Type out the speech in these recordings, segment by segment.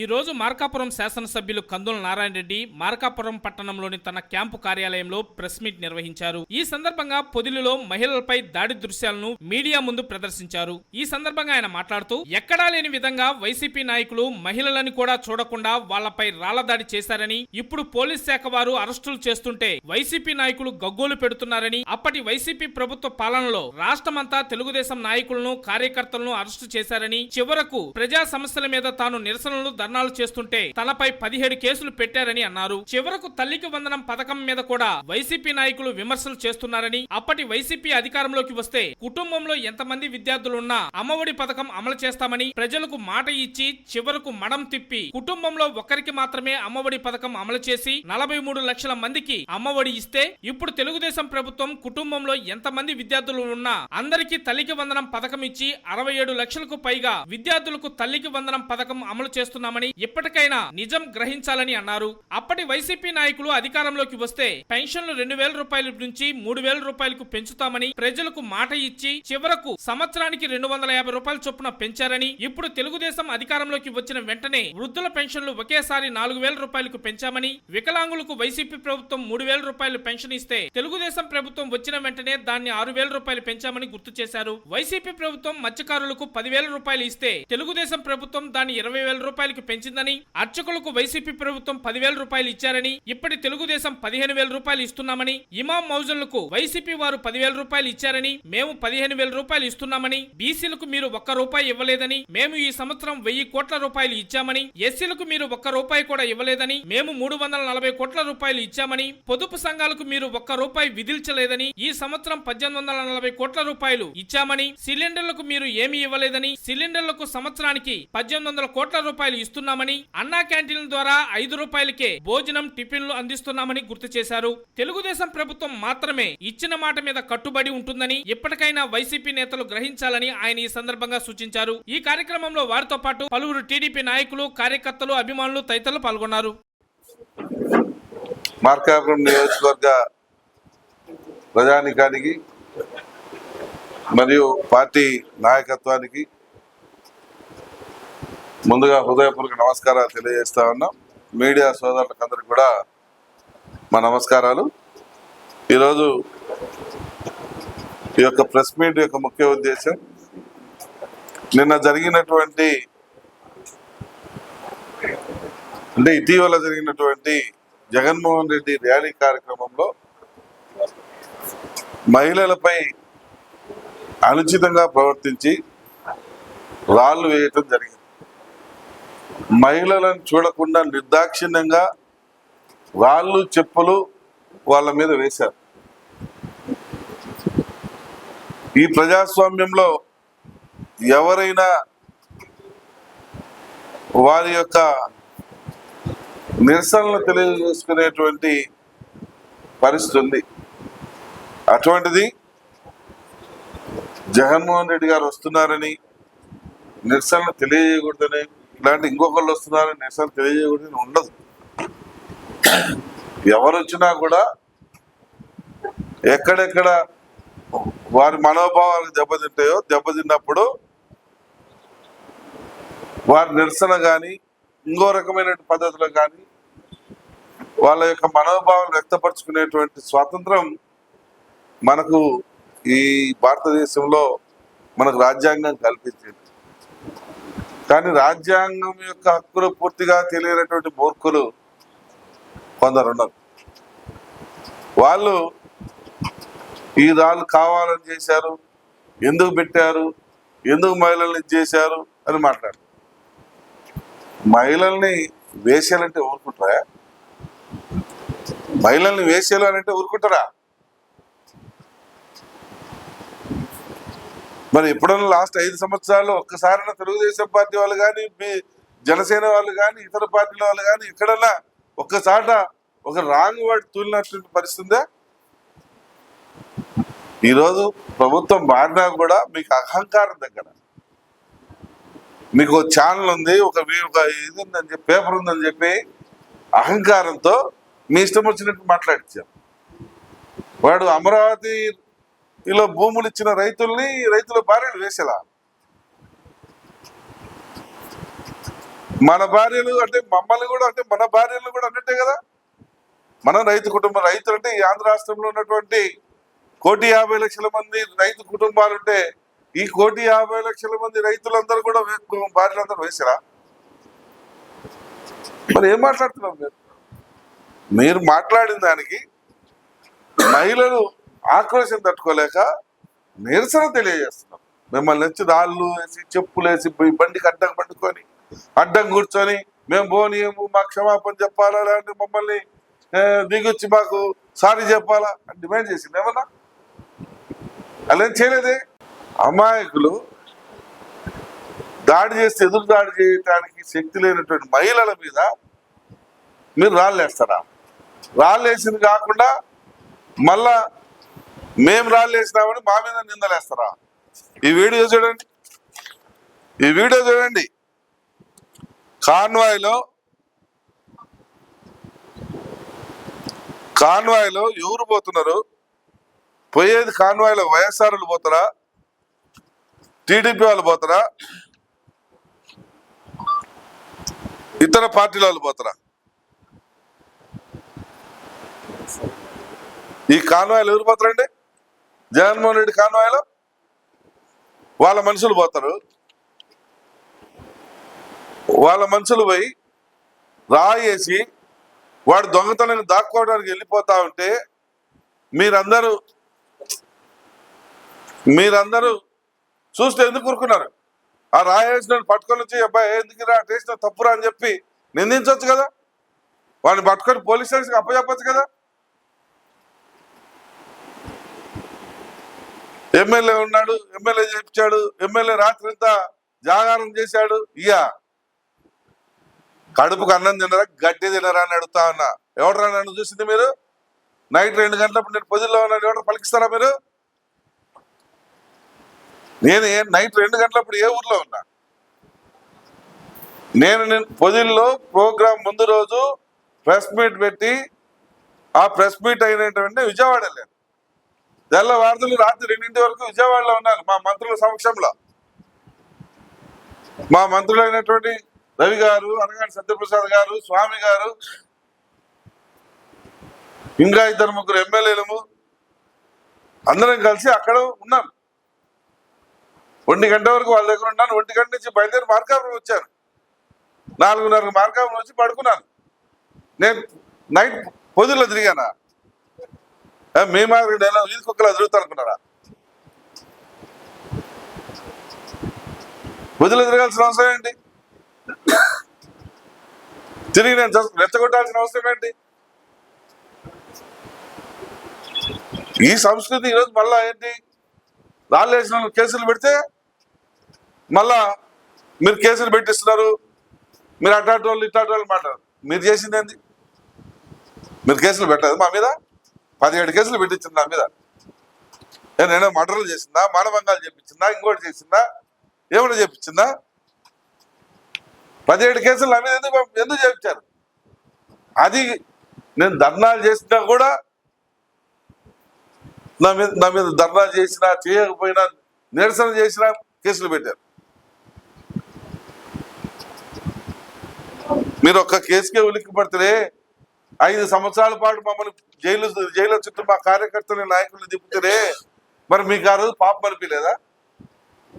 ఈ రోజు మార్కాపురం శాసనసభ్యులు కందుల నారాయణ రెడ్డి మార్కాపురం పట్టణంలోని తన క్యాంపు కార్యాలయంలో ప్రెస్ మీట్ నిర్వహించారు. ఈ సందర్భంగా పొదిలిలో మహిళలపై దాడి దృశ్యాలను మీడియా ముందు ప్రదర్శించారు. ఈ సందర్భంగా ఆయన మాట్లాడుతూ ఎక్కడా లేని విధంగా వైసీపీ నాయకులు మహిళలని కూడా చూడకుండా వాళ్ళపై రాళ్ళ దాడి చేశారని ఇప్పుడు పోలీస్ శాఖ వారు అరెస్టులు చేస్తుంటే వైసీపీ నాయకులు గగ్గోలు పెడుతున్నారని అప్పటి వైసీపీ ప్రభుత్వ పాలనలో రాష్ట్రమంతా తెలుగుదేశం నాయకులను కార్యకర్తలను అరెస్టు చేశారని చివరకు ప్రజా సమస్యల మీద తాను నిరసనలు ధర్నాలు చేస్తుంటే తనపై పదిహేడు కేసులు పెట్టారని అన్నారు. చివరకు తల్లికి వందనం పథకం మీద కూడా వైసీపీ నాయకులు విమర్శలు చేస్తున్నారని అప్పటి వైసీపీ అధికారంలోకి వస్తే కుటుంబంలో ఎంతమంది విద్యార్థులున్నా అమ్మఒడి పథకం అమలు చేస్తామని ప్రజలకు మాట ఇచ్చి చివరకు మడం తిప్పి కుటుంబంలో ఒక్కరికి మాత్రమే అమ్మఒడి పథకం అమలు చేసి నలభై మూడు లక్షల మందికి అమ్మఒడి ఇస్తే ఇప్పుడు తెలుగుదేశం ప్రభుత్వం కుటుంబంలో ఎంతమంది విద్యార్థులు ఉన్నా అందరికీ తల్లికి వందనం పథకం ఇచ్చి అరవై ఏడు లక్షలకు పైగా విద్యార్థులకు తల్లికి వందనం పథకం అమలు చేస్తామని ఇప్పటికైనా నిజం గ్రహించాలని అన్నారు. అప్పటి వైసీపీ నాయకులు అధికారంలోకి వస్తే పెన్షన్లు రెండు వేల రూపాయల నుంచి మూడు వేల రూపాయలకు పెంచుతామని ప్రజలకు మాట ఇచ్చి చివరకు సంవత్సరానికి రెండు వందల యాభై రూపాయల చొప్పున పెంచారని ఇప్పుడు తెలుగుదేశం అధికారంలోకి వచ్చిన వెంటనే వృద్ధుల పెన్షన్లు ఒకేసారి నాలుగు వేల రూపాయలకు పెంచామని వికలాంగులకు వైసీపీ ప్రభుత్వం మూడు వేల రూపాయలు పెన్షన్ ఇస్తే తెలుగుదేశం ప్రభుత్వం వచ్చిన వెంటనే దాన్ని ఆరు వేల రూపాయలు పెంచామని గుర్తు చేశారు. వైసీపీ ప్రభుత్వం మత్స్యకారులకు పదివేల రూపాయలు ఇస్తే తెలుగుదేశం ప్రభుత్వం దాన్ని ఇరవై వేల శాతానికి పెంచిందని అర్చకులకు వైసీపీ ప్రభుత్వం పదివేల రూపాయలు ఇచ్చారని ఇప్పటి తెలుగుదేశం పదిహేను వేల రూపాయలు ఇస్తున్నామని ఇమాం మౌజన్లకు వైసీపీ వారు పదివేల రూపాయలు ఇచ్చారని మేము పదిహేను వేల రూపాయలు ఇస్తున్నామని బీసీలకు మీరు ఒక్క రూపాయి ఇవ్వలేదని మేము ఈ సంవత్సరం వెయ్యి కోట్ల రూపాయలు ఇచ్చామని ఎస్సీలకు మీరు ఒక్క రూపాయి కూడా ఇవ్వలేదని మేము మూడు వందల నలభై కోట్ల రూపాయలు ఇచ్చామని పొదుపు సంఘాలకు మీరు ఒక్క రూపాయి విధించలేదని ఈ సంవత్సరం పద్దెనిమిది వందల నలభై కోట్ల రూపాయలు ఇచ్చామని సిలిండర్లకు మీరు ఏమీ ఇవ్వలేదని సిలిండర్లకు సంవత్సరానికి పద్దెనిమిది వందల కోట్ల రూపాయలు ఇస్తున్నామని అన్నా క్యాంటీన్ల ద్వారా ఐదు రూపాయలకే భోజనం టిఫిన్లు అందిస్తున్నామని గుర్తు చేశారు. తెలుగుదేశం ప్రభుత్వం మాత్రమే ఇచ్చిన మాట మీద కట్టుబడి ఉంటుందని ఇప్పటికైనా వైసీపీ నేతలు గ్రహించాలని ఆయన ఈ సందర్భంగా సూచించారు. ఈ కార్యక్రమంలో వారితో పాటు పలువురు టీడీపీ నాయకులు కార్యకర్తలు అభిమానులు తదితరులు పాల్గొన్నారు. మార్కాపురం నియోజకవర్గ ప్రజానికానికి మరియు పార్టీ నాయకత్వానికి ముందుగా హృదయపూర్వక నమస్కారాలు తెలియజేస్తా ఉన్నాం. మీడియా సోదరులకందరికీ కూడా మా నమస్కారాలు. ఈరోజు ఈ యొక్క ప్రెస్ మీట్ యొక్క ముఖ్య ఉద్దేశం నిన్న జరిగినటువంటి అంటే ఇటీవల జరిగినటువంటి జగన్మోహన్ రెడ్డి ర్యాలీ కార్యక్రమంలో మహిళలపై అనుచితంగా ప్రవర్తించి రాళ్ళు వేయటం జరిగింది. మహిళలను చూడకుండా నిర్దాక్షిణ్యంగా రాళ్ళు చెప్పులు వాళ్ళ మీద వేశారు. ఈ ప్రజాస్వామ్యంలో ఎవరైనా వారి యొక్క నిరసనలు తెలియజేసుకునేటువంటి పరిస్థితి ఉంది. అటువంటిది జగన్మోహన్ రెడ్డి గారు వస్తున్నారని నిరసనలు తెలియజేయకూడదని ఇలాంటి ఇంకొకళ్ళు వస్తున్నారని నిరసన తెలియజేయకూడదని ఉండదు. ఎవరు వచ్చినా కూడా ఎక్కడెక్కడ వారి మనోభావాలు దెబ్బతింటాయో దెబ్బతిన్నప్పుడు వారి నిరసన కానీ ఇంకో రకమైన పద్ధతులు కానీ వాళ్ళ యొక్క మనోభావాలు వ్యక్తపరచుకునేటువంటి స్వాతంత్రం మనకు ఈ భారతదేశంలో మనకు రాజ్యాంగం కల్పించింది. కానీ రాజ్యాంగం యొక్క హక్కులు పూర్తిగా తెలియనటువంటి మూర్ఖులు కొందరు ఉన్నారు వాళ్ళు ఈ రాళ్ళు కావాలని చేశారు ఎందుకు పెట్టారు ఎందుకు మహిళల్ని చేశారు అని మాట్లాడారు. మహిళల్ని వేసేయాలంటే ఊరుకుంటారా? మహిళల్ని వేసేయాలి అని అంటే ఊరుకుంటారా? మరి ఎప్పుడన్నా లాస్ట్ ఐదు సంవత్సరాలు ఒక్కసారైనా తెలుగుదేశం పార్టీ వాళ్ళు కానీ మీ జనసేన వాళ్ళు కానీ ఇతర పార్టీల వాళ్ళు కానీ ఎక్కడన్నా ఒక్కసాట ఒక రాంగ్ వర్డ్ తూలినటువంటి పరిస్థితి ఈరోజు ప్రభుత్వం మారినా కూడా మీకు అహంకారం దగ్గర. మీకు ఛానల్ ఉంది ఒక ఒక ఇది ఉందని చెప్పి పేపర్ ఉందని చెప్పి అహంకారంతో మీ ఇష్టం వచ్చినట్టు మాట్లాడించాం వాడు అమరావతి ఇలా భూములు ఇచ్చిన రైతుల్ని రైతుల భార్యలు వేసేలా? మన భార్యలు అంటే మమ్మల్ని కూడా అంటే మన భార్యలు కూడా అన్నట్టే కదా? మన రైతు కుటుంబం రైతులు అంటే ఈ ఆంధ్ర రాష్ట్రంలో ఉన్నటువంటి కోటి యాభై లక్షల మంది రైతు కుటుంబాలు ఉంటే ఈ కోటి యాభై లక్షల మంది రైతులందరూ కూడా భార్యలందరూ వేసారా మరి ఏం మాట్లాడుతున్నారు మీరు? మీరు మాట్లాడిన దానికి మహిళలు ఆక్రోశం తట్టుకోలేక నిరసన తెలియజేస్తున్నారు మిమ్మల్ని వచ్చి రాళ్ళు వేసి చెప్పులు వేసి బండికి అడ్డం పట్టుకొని అడ్డం కూర్చొని మేము పోనీయము మా క్షమాపణ చెప్పాలా లేదంటే మమ్మల్ని దిగొచ్చి మాకు సారీ చెప్పాలా? అని డిమాండ్ చేసింది. ఏమన్నా? అలా ఏం చేయలేదే? అమాయకులు దాడి చేస్తే ఎదురు దాడి చేయడానికి శక్తి లేనటువంటి మహిళల మీద మీరు రాళ్ళు వేస్తారా? రాళ్ళు వేసింది కాకుండా మళ్ళా మేము రాళ్ళేసినామని మా మీద నిందలేస్తారా? ఈ వీడియో చూడండి. ఈ వీడియో చూడండి. కాన్వాయ్లో కాన్వాయ్లో ఎవరు పోతున్నారు? పోయేది కాన్వాయ్లో వైఎస్ఆర్లు పోతారా? టీడీపీ వాళ్ళు పోతారా? ఇతర పార్టీల వాళ్ళు పోతారా? ఈ కాన్వాయ్లు ఎవరు పోతారండి? జగన్మోహన్ రెడ్డి కాన్వాయ్లో వాళ్ళ మనుషులు పోతారు. వాళ్ళ మనుషులు పోయి రాయేసి వాడు దొంగతనాన్ని దాక్కోవడానికి వెళ్ళిపోతా ఉంటే మీరందరూ మీరందరూ చూస్తే ఎందుకు కూరుకున్నారు ఆ రాయేసిన పట్టుకొని వచ్చి అబ్బాయి ఎందుకు రా టేసిన తప్పురా అని చెప్పి నిందించవచ్చు కదా? వాడిని పట్టుకొని పోలీస్ స్టేషన్కి అప్పచెప్పచ్చు కదా? ఎమ్మెల్యే ఉన్నాడు ఎమ్మెల్యే చేయించాడు ఎమ్మెల్యే రాత్రి జాగారం చేశాడు. ఇక కడుపుకు అన్నం తినరా గడ్డి తినరా అని అడుగుతా ఉన్నా. ఎవడరా నన్ను చూసింది మీరు? నైట్ రెండు గంటలప్పుడు నేను పొజిల్లో ఉన్నాను ఎవరు పలికిస్తారా మీరు? నేను ఏ- నైట్ రెండు గంటలప్పుడు ఏ ఊర్లో ఉన్నా? నేను నేను పొజిల్లో ప్రోగ్రామ్ ముందు రోజు ప్రెస్ మీట్ పెట్టి ఆ ప్రెస్ మీట్ అయినటువంటి విజయవాడ వెళ్ళాను. తెల్లవారులు రాత్రి రెండింటి వరకు విజయవాడలో ఉన్నారు మా మంత్రుల సమక్షంలో. మా మంత్రులైనటువంటి రవి గారు అనగాని సత్యప్రసాద్ గారు స్వామి గారు ఇంకా ఇద్దరు ముగ్గురు ఎమ్మెల్యేలము అందరం కలిసి అక్కడ ఉన్నాం. ఒంటి గంట వరకు వాళ్ళ దగ్గర ఉన్నాను. ఒంటి గంట నుంచి బయలుదేరి మార్కాపురం వచ్చాను. నాలుగున్నర మార్కాపురం వచ్చి పడుకున్నాను. నేను నైట్ పొద్దుల్లో తిరిగానా? మీ మాదిరి నేను వీధి కుక్కలా తిరుగుతా అనుకున్నారా పొద్దులో తిరగాల్సిన అవసరం ఏంటి? తిరిగి నేను రెచ్చగొట్టాల్సిన అవసరం ఏంటి? ఈ సంస్కృతి ఈరోజు మళ్ళా ఏంటి? రాళ్ళేసిన కేసులు పెడితే మళ్ళా మీరు కేసులు పెట్టిస్తున్నారు. మీరు అట్లాంటి వాళ్ళు ఇట్లాంటి వాళ్ళు మాట్లాడారు. మీరు చేసింది ఏంది? మీరు కేసులు పెట్టలేదు మా మీద? పదిహేడు కేసులు పెట్టించింది నా మీద. ఏ మర్డర్లు చేసిందా మానభంగాలు చేపించిందా ఇంకోటి చేసిందా ఏమైనా చేపించిందా? పదిహేడు కేసులు నా మీద ఎందుకు ఎందుకు చేపించారు? అది నేను ధర్నాలు చేసినా కూడా నా మీద నా మీద ధర్నా చేసినా చేయకపోయినా నిరసన చేసినా కేసులు పెట్టారు. మీరు ఒక్క కేసుకే ఉలిక్కి పడితే ఐదు సంవత్సరాల పాటు మమ్మల్ని జైలు జైలు చుట్టూ మా కార్యకర్తలు నాయకులు దిప్పుతారే మరి మీకు ఆ రోజు పాపం అనిపించలేదా?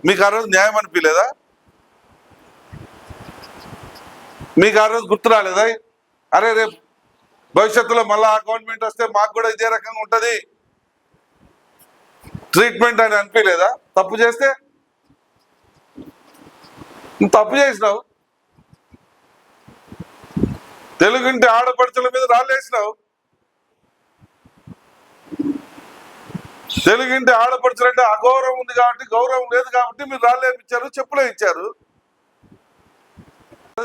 మీకు ఆ రోజు న్యాయం అనిపించలేదా? మీకు ఆ రోజు గుర్తు రాలేదా? అరే రేపు భవిష్యత్తులో మళ్ళీ ఆ గవర్నమెంట్ వస్తే మాకు కూడా ఇదే రకంగా ఉంటుంది. ట్రీట్మెంట్ అని అనిపించలేదా? తప్పు చేస్తే? నువ్వు తప్పు చేసినావు. తెలుగుంటి ఆడపడుచుల మీద రాళ్ళేసినావు తెలుగుంటి ఆడపడుచులు అంటే అగౌరవం ఉంది కాబట్టి గౌరవం లేదు కాబట్టి మీరు రాళ్ళేపించారు చెప్పులే ఇచ్చారు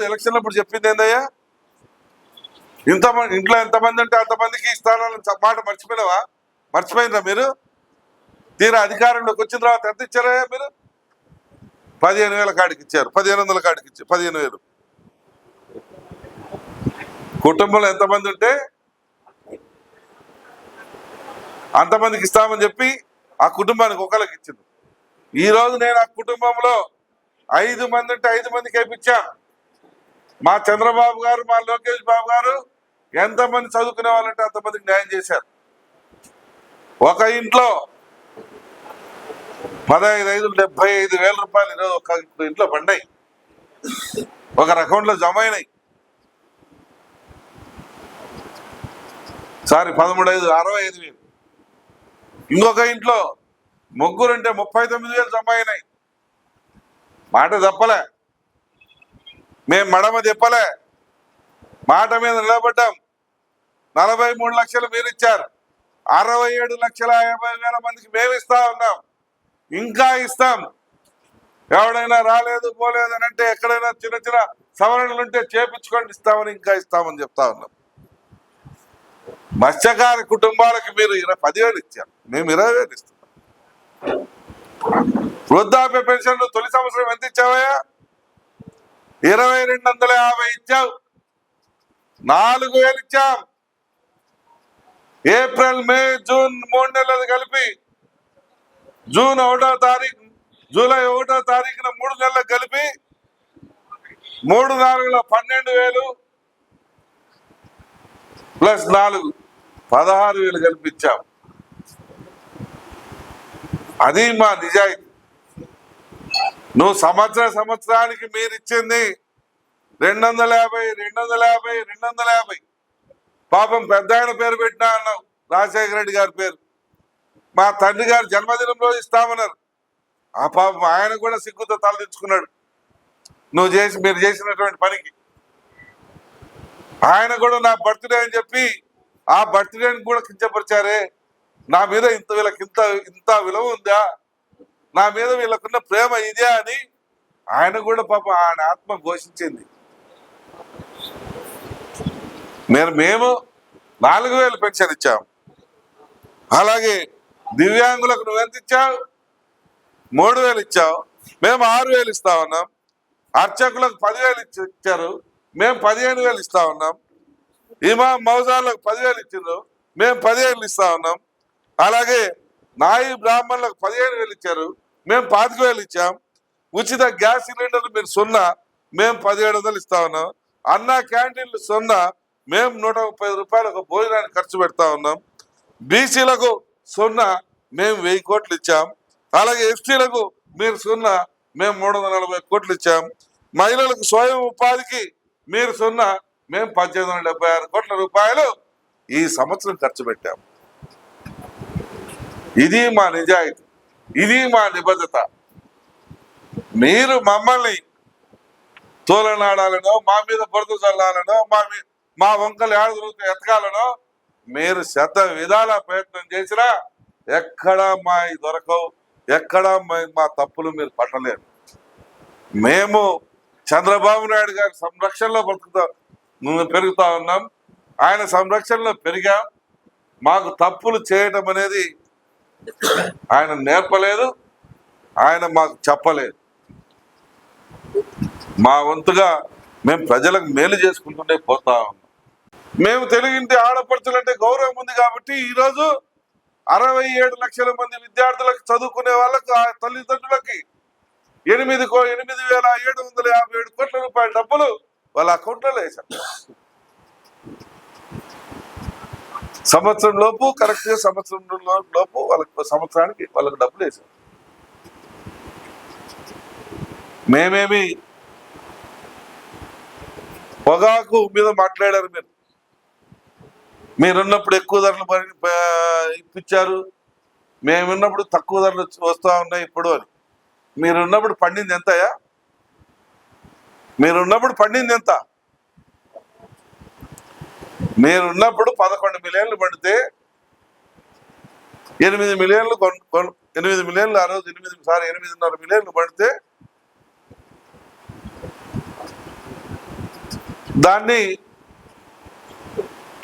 ఎలక్షన్ అప్పుడు చెప్పింది ఏందయ్యా? ఇంత ఇంట్లో ఎంతమంది అంటే అంతమందికి ఇస్తానని మాట మర్చిపోయినావా? మర్చిపోయిందా మీరు? తీరా అధికారంలోకి వచ్చిన తర్వాత ఎంత ఇచ్చారా మీరు? పదిహేను వేల కాడికి ఇచ్చారు పదిహేను వందల కాడికి ఇచ్చారు పదిహేను వేలు. కుటుంబంలో ఎంతమంది ఉంటే అంతమందికి ఇస్తామని చెప్పి ఆ కుటుంబానికి ఒకరికి ఇచ్చింది. ఈరోజు నేను ఆ కుటుంబంలో ఐదు మంది ఉంటే ఐదు మందికి వేయించా మా చంద్రబాబు గారు మా లోకేష్ బాబు గారు ఎంతమంది చదువుకునే వాళ్ళంటే అంతమందికి న్యాయం చేశారు. ఒక ఇంట్లో పదహైదు ఐదు డెబ్బై ఐదు వేల రూపాయలు ఈరోజు ఒక ఇంట్లో పండాయి ఒకరి అకౌంట్లో జమ అయినాయి. సారీ పదమూడు ఐదు అరవై ఐదు వేలు. ఇంకొక ఇంట్లో ముగ్గురుంటే ముప్పై తొమ్మిది వేలు జమ అయినాయి మాట తప్పలే. మేము మడమ తిప్పలే. మాట మీద నిలబడ్డాం. నలభై మూడు లక్షలు మీరు ఇచ్చారు అరవై ఏడు లక్షల యాభై వేల మందికి మేము ఇస్తా ఉన్నాం. ఇంకా ఇస్తాం. ఎవడైనా రాలేదు పోలేదు అని అంటే ఎక్కడైనా చిన్న చిన్న సవరణలు ఉంటే చేపించుకొని ఇస్తామని ఇంకా ఇస్తామని చెప్తా ఉన్నాం. మత్స్యకారి కుటుంబాలకు మీరు ఇరవై పదివేలు ఇచ్చారు. మేము ఇరవై వేలు ఇస్తున్నాం వృద్ధాప్య పెన్షన్లు తొలి సంవత్సరం ఎంత ఇచ్చావయ్యా? ఇరవై రెండు వందల యాభై ఇచ్చావు. నాలుగు వేలు ఇచ్చాం. ఏప్రిల్ మే జూన్ మూడు నెలలు కలిపి జూన్ ఒకటో తారీఖు జూలై ఒకటో తారీఖున మూడు నెలలు కలిపి మూడు నాలుగులో పన్నెండు వేలు ప్లస్ నాలుగు. పదహారు వేలు కల్పించాం. అది మా నిజాయితీ. నువ్వు సంవత్సర సంవత్సరానికి మీరు ఇచ్చింది రెండు వందల యాభై రెండు వందల యాభై రెండు వందల యాభై పాపం పెద్ద ఆయన పేరు పెట్టినా అన్నావు రాజశేఖర రెడ్డి గారి పేరు. మా తండ్రి గారు జన్మదినం రోజు ఇస్తామన్నారు. ఆ పాపం ఆయన కూడా సిగ్గుతో తలదించుకున్నాడు నువ్వు చేసి మీరు చేసినటువంటి పనికి. ఆయన కూడా నా బర్త్డే అని చెప్పి ఆ బర్త్డేని కూడా కించపరిచారే. నా మీద ఇంత వీళ్ళకి ఇంత ఇంత విలువ ఉందా? నా మీద వీళ్ళకున్న ప్రేమ ఇదే అని ఆయన కూడా పాపం ఆయన ఆత్మ ఘోషించింది. నేను మేము నాలుగు వేలు పెన్షన్ ఇచ్చాం. అలాగే దివ్యాంగులకు నువ్వెంత ఇచ్చావు? మూడు వేలు ఇచ్చావు. మేము ఆరు వేలు ఇస్తా ఉన్నాం. అర్చకులకు పదివేలు ఇచ్చి- ఇచ్చారు. మేము పదిహేను వేలు ఇస్తా ఉన్నాం. ఇమా మౌజాలకు పదివేలు ఇచ్చిండ్రు. మేము పదివేలు ఇస్తా ఉన్నాం. అలాగే నాయి బ్రాహ్మణులకు పదిహేను వేలు ఇచ్చారు. మేము పాతిక వేలు ఇచ్చాం. ఉచిత గ్యాస్ సిలిండర్లు మీరు సున్నా మేము పదిహేడు వందలు ఇస్తా ఉన్నాం. అన్న క్యాంటీన్లు సున్నా మేము నూట ముప్పై రూపాయలకు భోజనాన్ని భోజనానికి ఖర్చు పెడతా ఉన్నాం. బీసీలకు సున్నా మేము వెయ్యి కోట్లు ఇచ్చాం. అలాగే ఎస్టీలకు మీరు సున్నా మేము మూడు వందల నలభై కోట్లు ఇచ్చాం. మహిళలకు స్వయం ఉపాధికి మీరు సున్నా మేము పద్దెనిమిది వందల డెబ్బై ఆరు కోట్ల రూపాయలు ఈ సంవత్సరం ఖర్చు పెట్టాము ఇది మా నిజాయితీ. ఇది మా నిబద్ధత. మీరు మమ్మల్ని తోలనాడాలనో మా మీద బురద చల్లాలనో మా మీ మా వంకలు ఏడ ఎతకాలనో మీరు శత విధాల ప్రయత్నం చేసినా ఎక్కడా మా దొరకవు ఎక్కడా మా మా తప్పులు మీరు పట్టలేరు. మేము చంద్రబాబు నాయుడు గారి సంరక్షణలో బ్రతుకుతాం. పెరుగుతా ఉన్నాం. ఆయన సంరక్షణలో పెరిగాం. మాకు తప్పులు చేయటం అనేది ఆయన నేర్పలేదు. ఆయన మాకు చెప్పలేదు. మా వంతుగా మేము ప్రజలకు మేలు చేసుకుంటుండే పోతా ఉన్నాం. మేము తెలుగింటి ఆడపడుచులంటే గౌరవం ఉంది కాబట్టి ఈరోజు అరవై ఏడు లక్షల మంది విద్యార్థులకు చదువుకునే వాళ్ళకు ఆ తల్లిదండ్రులకి ఎనిమిది కో ఎనిమిది వేల ఏడు వందల యాభై ఏడు కోట్ల రూపాయల డబ్బులు వాళ్ళ అకౌంట్లలో వేశారు. సంవత్సరం లోపు కరెక్ట్గా సంవత్సరం లోపు వాళ్ళకి సంవత్సరానికి వాళ్ళకి డబ్బులు వేశారు. మేమేమి పొగాకు మీద మాట్లాడారు మీరు. మీరున్నప్పుడు ఎక్కువ ధరలు ఇప్పించారు. మేమున్నప్పుడు తక్కువ ధరలు వస్తూ ఉన్నాయి ఇప్పుడు అని. మీరున్నప్పుడు పండింది ఎంతయా మీరున్నప్పుడు పండింది ఎంత? మీరున్నప్పుడు పదకొండు మిలియన్లు పండితే ఎనిమిది మిలియన్లు ఎనిమిది మిలియన్లు ఆ రోజు ఎనిమిది సారి ఎనిమిదిన్నర మిలియన్లు పడితే దాన్ని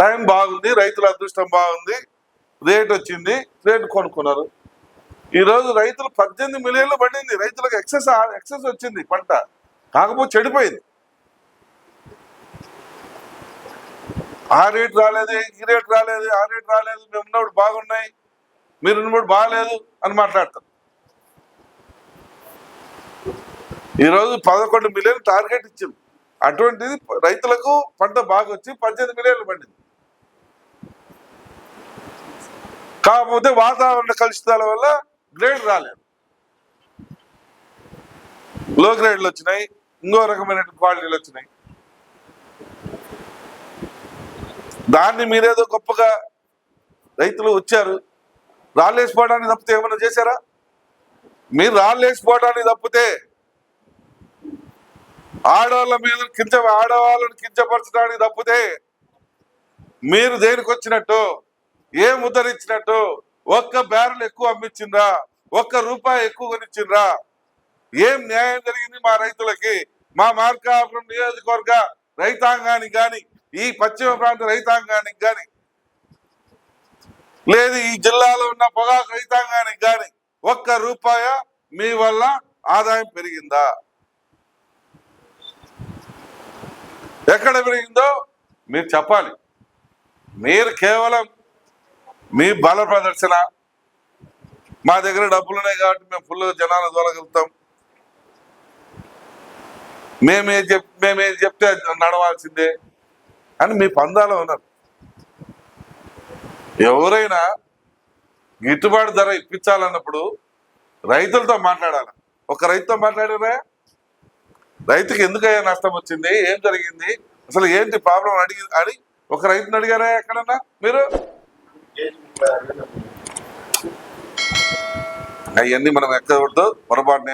టైం బాగుంది రైతుల అదృష్టం బాగుంది రేట్ వచ్చింది రేటు కొనుక్కున్నారు. ఈరోజు రైతులు పద్దెనిమిది మిలియన్లు పండింది రైతులకు ఎక్సెస్ ఎక్సెస్ వచ్చింది పంట. కాకపోతే చెడిపోయింది. ఆ రేట్ రాలేదు ఈ రేట్ రాలేదు ఆ రేట్ రాలేదు మేము ఉన్నప్పుడు బాగున్నాయి మీరు ఉన్నప్పుడు బాగాలేదు అని మాట్లాడతారు. ఈరోజు పదకొండు మిలియన్ టార్గెట్ ఇచ్చింది అటువంటిది రైతులకు పంట బాగా వచ్చి పద్దెనిమిది మిలియన్లు పండింది. కాకపోతే వాతావరణ కలుషితాల వల్ల గ్రేడ్ రాలేదు. లో గ్రేడ్లు వచ్చినాయి ఇంకో రకమైన క్వాలిటీలు వచ్చినాయి. దాన్ని మీరేదో గొప్పగా రైతులు వచ్చారు. రాళ్ళేసిపోవడానికి తప్పితే ఏమైనా చేశారా? మీరు రాళ్ళేసిపోవడానికి తప్పితే ఆడవాళ్ళ మీద కించ ఆడవాళ్ళని కించపరచడానికి తప్పితే మీరు దేనికి వచ్చినట్టు ఏ ముద్ర ఇచ్చినట్టు ఒక్క బ్యారెల్ ఎక్కువ అమ్మించిండ్రా ఒక్క రూపాయి ఎక్కువ కొనిచ్చిండ్రా? ఏం న్యాయం జరిగింది మా రైతులకి? మా మార్కాపురం నియోజకవర్గ రైతాంగానికి కానీ ఈ పశ్చిమ ప్రాంత రైతాంగానికి కానీ లేదు ఈ జిల్లాలో ఉన్న పొగాకు రైతాంగానికి కానీ ఒక్క రూపాయ మీ వల్ల ఆదాయం పెరిగిందా? ఎక్కడ పెరిగిందో మీరు చెప్పాలి. మీరు కేవలం మీ బల ప్రదర్శన మా దగ్గర డబ్బులు ఉన్నాయి కాబట్టి మేము ఫుల్ జనాలు దొరకగలుగుతాం మేమే చెప్ మేమే చెప్తే నడవాల్సిందే అని మీ పందాలో ఉన్నారు ఎవరైనా గిట్టుబాటు ధర ఇప్పించాలన్నప్పుడు రైతులతో మాట్లాడాలి? ఒక రైతుతో మాట్లాడారా? రైతుకి ఎందుకయ్యా నష్టం వచ్చింది? ఏం జరిగింది? అసలు ఏంటి ప్రాబ్లం అడిగి అని ఒక రైతుని అడిగారా ఎక్కడన్నా మీరు? అవన్నీ మనం ఎక్కకూడదు పొరపాటు